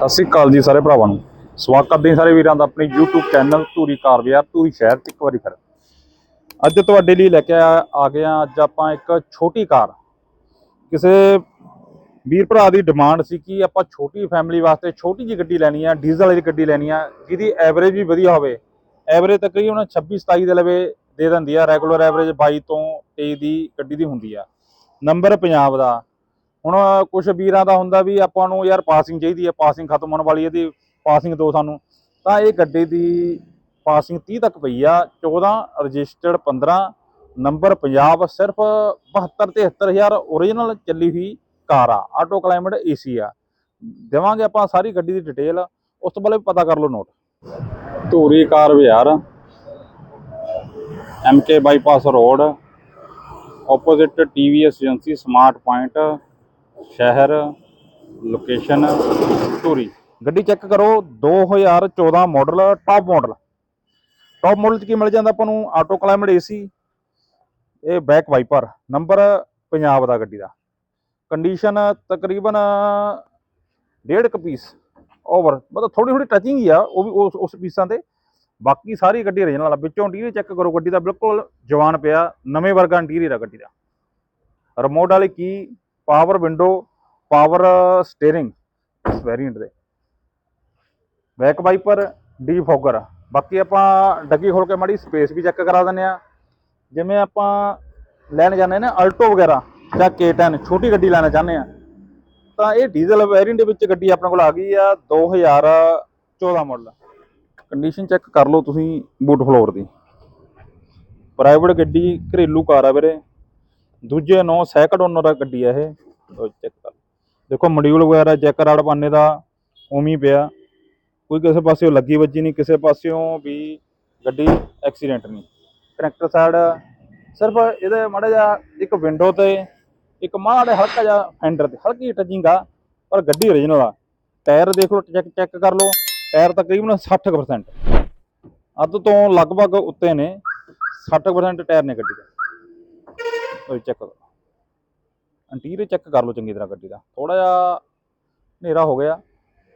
ਸਤਿ ਸ੍ਰੀ ਅਕਾਲ ਜੀ ਸਾਰੇ ਭਰਾਵਾਂ ਨੂੰ। ਸਵਾਗਤ ਕਰਦੇ ਸਾਰੇ ਵੀਰਾਂ ਦਾ ਆਪਣੇ YouTube ਚੈਨਲ ਧੂਰੀ ਕਾਰ ਬਾਜ਼ਾਰ ਧੂਰੀ ਸ਼ਹਿਰ 'ਚ ਇੱਕ ਵਾਰੀ ਫਿਰ। ਅੱਜ ਤੁਹਾਡੇ ਲਈ ਲੈ ਕੇ ਆ ਆ ਗਏ ਹਾਂ, ਅੱਜ ਆਪਾਂ ਇੱਕ ਛੋਟੀ ਕਾਰ। ਕਿਸੇ ਵੀਰ ਭਰਾ ਦੀ ਡਿਮਾਂਡ ਸੀ ਕਿ ਆਪਾਂ ਛੋਟੀ ਫੈਮਿਲੀ ਵਾਸਤੇ ਛੋਟੀ ਜਿਹੀ ਗੱਡੀ ਲੈਣੀ ਆ ਡੀਜ਼ਲ ਵਾਲੀ ਗੱਡੀ ਲੈਣੀ ਆ, ਜਿਹਦੀ ਐਵਰੇਜ ਵੀ ਵਧੀਆ ਹੋਵੇ। ਐਵਰੇਜ ਤਕਰੀਬਨ 26 27 ਦੇ ਲਵੇ ਦੇ ਦਿੰਦੀ ਆ ਰੈਗੂਲਰ ਐਵਰੇਜ 22 ਤੋਂ 23 ਦੀ ਗੱਡੀ ਦੀ ਹੁੰਦੀ ਆ। ਨੰਬਰ ਪੰਜਾਬ ਦਾ ਹੁਣ ਕੁਝ ਵੀਰਾਂ ਦਾ ਹੁੰਦਾ ਵੀ ਆਪਾਂ ਨੂੰ ਯਾਰ ਪਾਸਿੰਗ ਚਾਹੀਦੀ ਹੈ ਪਾਸਿੰਗ ਖਤਮ ਹੋਣ ਵਾਲੀ ਹੈ ਇਹਦੀ ਪਾਸਿੰਗ ਦੋ ਸਾਨੂੰ। ਤਾਂ ਇਹ ਗੱਡੀ ਦੀ ਪਾਸਿੰਗ 30 ਤੱਕ ਪਈ ਆ 14 ਰਜਿਸਟਰਡ 15 ਨੰਬਰ ਪੰਜਾਬ ਸਿਰਫ 72 73000 ਓਰੀਜਨਲ ਚੱਲੀ ਹੋਈ ਕਾਰ ਆ ਆਟੋ ਕਲਾਈਮੇਟ ਏਸੀ ਆ। ਦੇਵਾਂਗੇ ਆਪਾਂ ਸਾਰੀ ਗੱਡੀ ਦੀ ਡਿਟੇਲ ਉਸ ਤੋਂ ਪਹਿਲਾਂ ਵੀ ਪਤਾ ਕਰ ਲਓ ਨੋਟ ਧੂਰੀ ਕਾਰ ਬਾਜ਼ਾਰ MK bypass road opposite TVS agency smart point ਸ਼ਹਿਰ ਲੋਕੇਸ਼ਨ ਧੂਰੀ। ਗੱਡੀ ਚੈੱਕ ਕਰੋ 2014 model top model top model ਚ ਕੀ ਮਿਲ ਜਾਂਦਾ ਆਪਾਂ ਨੂੰ? ਆਟੋ ਕਲਾਈਮੇਟ ਏਸੀ ਇਹ ਬੈਕ ਵਾਈਪਰ ਨੰਬਰ ਪੰਜਾਬ ਦਾ ਗੱਡੀ ਦਾ। ਕੰਡੀਸ਼ਨ ਤਕਰੀਬਨ ਡੇਢ ਕੁ ਪੀਸ ਓਵਰ ਮਤਲਬ ਥੋੜੀ ਥੋੜੀ ਟਚਿੰਗ ਹੀ ਆ, ਉਹ ਵੀ ਉਸ ਉਸ ਪੀਸਾਂ ਤੇ। ਬਾਕੀ ਸਾਰੀ ਗੱਡੀ ਓਰੀਜਨਲ ਆ। ਵਿੱਚੋਂ ਇੰਟੀਰੀਅਰ ਚੈੱਕ ਕਰੋ ਗੱਡੀ ਦਾ। ਬਿਲਕੁਲ ਜਵਾਨ ਪਿਆ। ਨਵੇਂ ਵਰਗਾ ਇੰਟੀਰੀਅਰ ਆ ਗੱਡੀ ਦਾ। ਰਿਮੋਟ ਵਾਲੀ key? Power window power steering ਇਸ ਵੇਰੀਐਂਟ ਦੇ। ਬੈਕ ਵਾਈਪਰ ਡੀ ਫੋਗਰ ਬਾਕੀ ਆਪਾਂ ਡੱਗੀ ਖੋਲ ਕੇ ਮਾੜੀ ਸਪੇਸ ਵੀ ਚੈੱਕ ਕਰਾ ਦਿੰਦੇ ਆ ਜਿਵੇਂ ਆਪਾਂ ਲੈਣ ਜਾਂਦੇ ਨੇ ਅਲਟੋ ਵਗੈਰਾ ਜਾਂ K10 ਛੋਟੀ ਗੱਡੀ ਲੈਣਾ ਚਾਹੁੰਦੇ ਆ ਤਾਂ ਇਹ ਡੀਜ਼ਲ ਵੇਰੀਐਂਟ ਦੇ ਵਿੱਚ ਗੱਡੀ ਆਪਣੇ ਕੋਲ ਆ ਗਈ ਆ 2014 ਮਾਡਲ ਕੰਡੀਸ਼ਨ ਚੈੱਕ ਕਰ ਲਓ ਤੁਸੀਂ ਬੂਟ ਫਲੋਰ ਦੀ। ਪ੍ਰਾਈਵੇਟ ਗੱਡੀ, ਘਰੇਲੂ ਕਾਰ ਆ ਵੀਰੇ। ਦੂਜੇ ਨੋ ਸੈਕਡ ਓਨਰ ਦਾ ਗੱਡੀ ਆ ਇਹ ਚੈੱਕ ਕਰ। ਦੇਖੋ ਮੋਡਿਊਲ ਵਗੈਰਾ ਚੈੱਕ ਰਾੜ ਪਾਣੇ ਦਾ ਉਮੀ ਪਿਆ। ਕੋਈ ਕਿਸੇ ਪਾਸਿਓਂ ਲੱਗੀ ਵੱਜੀ ਨਹੀਂ, ਕਿਸੇ ਪਾਸਿਓਂ ਵੀ ਗੱਡੀ ਐਕਸੀਡੈਂਟ ਨਹੀਂ। ਕਨੈਕਟਰ ਸਾਈਡ ਸਿਰਫ ਇਹਦੇ ਮਾੜਾ ਜਿਹਾ ਇੱਕ ਵਿੰਡੋ ਤੇ, ਇੱਕ ਮਾੜਾ ਜਿਹਾ ਹਲਕਾ ਜਿਹਾ ਫੈਂਡਰ ਤੇ, ਹਲਕੀ ਟਚਿੰਗ ਆ, ਪਰ ਗੱਡੀ ਓਰੀਜਨਲ ਆ। ਟਾਇਰ ਦੇਖ ਲਓ ਚੈੱਕ ਚੈੱਕ ਕਰ ਲਓ, ਟਾਇਰ ਤਕਰੀਬਨ 60% ਅੱਧ ਤੋਂ ਲਗਭਗ ਉੱਤੇ ਨੇ 60% ਟਾਇਰ ਨੇ ਗੱਡੀ ਦਾ। ਚੈੱਕ ਕਰੋ। ਇੰਟੀਰੀਅਰ ਚੈੱਕ ਕਰ ਲਓ ਚੰਗੀ ਤਰ੍ਹਾਂ ਗੱਡੀ ਦਾ। ਥੋੜਾ ਜਿਹਾ ਹਨੇਰਾ ਹੋ ਗਿਆ,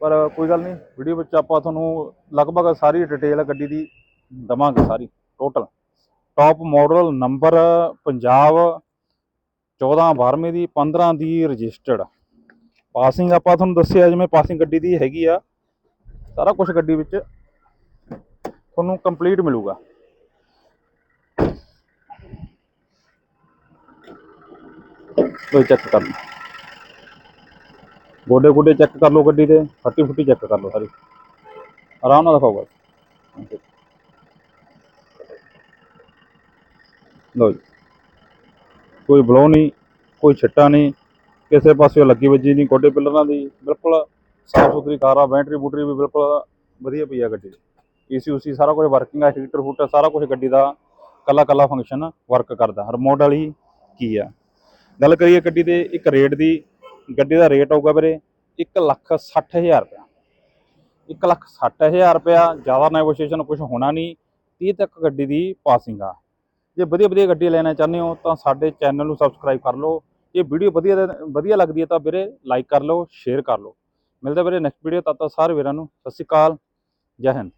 ਪਰ ਕੋਈ ਗੱਲ ਨਹੀਂ ਵੀਡੀਓ ਵਿੱਚ ਆਪਾਂ ਤੁਹਾਨੂੰ ਲਗਭਗ ਸਾਰੀ ਡਿਟੇਲ ਗੱਡੀ ਦੀ ਦਵਾਂਗੇ ਸਾਰੀ total top model number Punjab 14 12ਵੇਂ ਦੀ 15 ਦੀ ਰਜਿਸਟਰਡ ਪਾਸਿੰਗ ਆਪਾਂ ਤੁਹਾਨੂੰ ਦੱਸਿਆ, ਜਿਵੇਂ ਪਾਸਿੰਗ ਗੱਡੀ ਦੀ ਹੈਗੀ ਆ, ਸਾਰਾ ਕੁਝ ਗੱਡੀ ਵਿੱਚ ਤੁਹਾਨੂੰ ਕੰਪਲੀਟ ਮਿਲੂਗਾ। ਲੋ ਚੈੱਕ ਕਰ ਲਓ। ਗੋਡੇ ਗੋਡੇ ਚੈੱਕ ਕਰ ਲਓ ਗੱਡੀ 'ਤੇ ਫੱਟੀ ਫੁੱਟੀ ਚੈੱਕ ਕਰ ਲਓ ਸਾਰੀ। ਆਰਾਮ ਨਾਲ ਦਿਖਾਓ ਬਸ। ਲੋ ਜੀ। ਕੋਈ ਬਲੋ ਨਹੀਂ, ਕੋਈ ਛਿੱਟਾ ਨਹੀਂ, ਕਿਸੇ ਪਾਸੇ ਲੱਗੀ ਵੱਜੀ ਨਹੀਂ, ਗੋਡੇ ਪਿਲਰਾਂ ਦੀ, ਬਿਲਕੁਲ ਸਾਫ਼ ਸੁਥਰੀ ਕਾਰ ਆ, ਬੈਟਰੀ ਬੂਟਰੀ ਵੀ ਬਿਲਕੁਲ ਵਧੀਆ ਪਈ ਆ ਗੱਡੀ। ਦੀ ਏਸੀ ਉਸੀ ਸਾਰਾ ਕੁਝ ਵਰਕਿੰਗ ਆ ਹੀਟਰ ਹੂਟਰ ਸਾਰਾ ਕੁਝ ਗੱਡੀ ਦਾ ਕੱਲਾ ਕੱਲਾ ਫੰਕਸ਼ਨ ਵਰਕ ਕਰਦਾ। ਰਿਮੋਟ ਵਾਲੀ ਕੀ ਆ? ਗੱਲ ਕਰੀਏ ਗੱਡੀ ਦੇ, ਇੱਕ ਰੇਟ ਦੀ, ਗੱਡੀ ਦਾ ਰੇਟ ਆਊਗਾ ਵੀਰੇ 160000 ਰੁਪਇਆ। 160000 ਰੁਪਇਆ, ਜ਼ਿਆਦਾ ਨੈਗੋਸ਼ੀਏਸ਼ਨ ਕੁਝ ਹੋਣਾ ਨਹੀਂ 30 ਤੱਕ ਗੱਡੀ ਦੀ ਪਾਸਿੰਗ ਆ। ਜੇ ਵਧੀਆ ਵਧੀਆ ਗੱਡੀ ਲੈਣਾ ਚਾਹੁੰਦੇ ਹੋ ਤਾਂ ਸਾਡੇ ਚੈਨਲ ਨੂੰ ਸਬਸਕ੍ਰਾਈਬ ਕਰ ਲਓ। ਇਹ ਵੀਡੀਓ ਵਧੀਆ ਵਧੀਆ ਲੱਗਦੀ ਹੈ ਤਾਂ ਵੀਰੇ ਲਾਈਕ ਕਰ ਲਓ ਸ਼ੇਅਰ ਕਰ ਲਓ। ਮਿਲਦੇ ਵੀਰੇ ਨੈਕਸਟ ਵੀਡੀਓ ਤਦ ਤੱਕ ਸਾਰੇ ਵੀਰਾਂ ਨੂੰ ਸਤਿ ਸ਼੍ਰੀ ਅਕਾਲ, ਜੈ ਹਿੰਦ।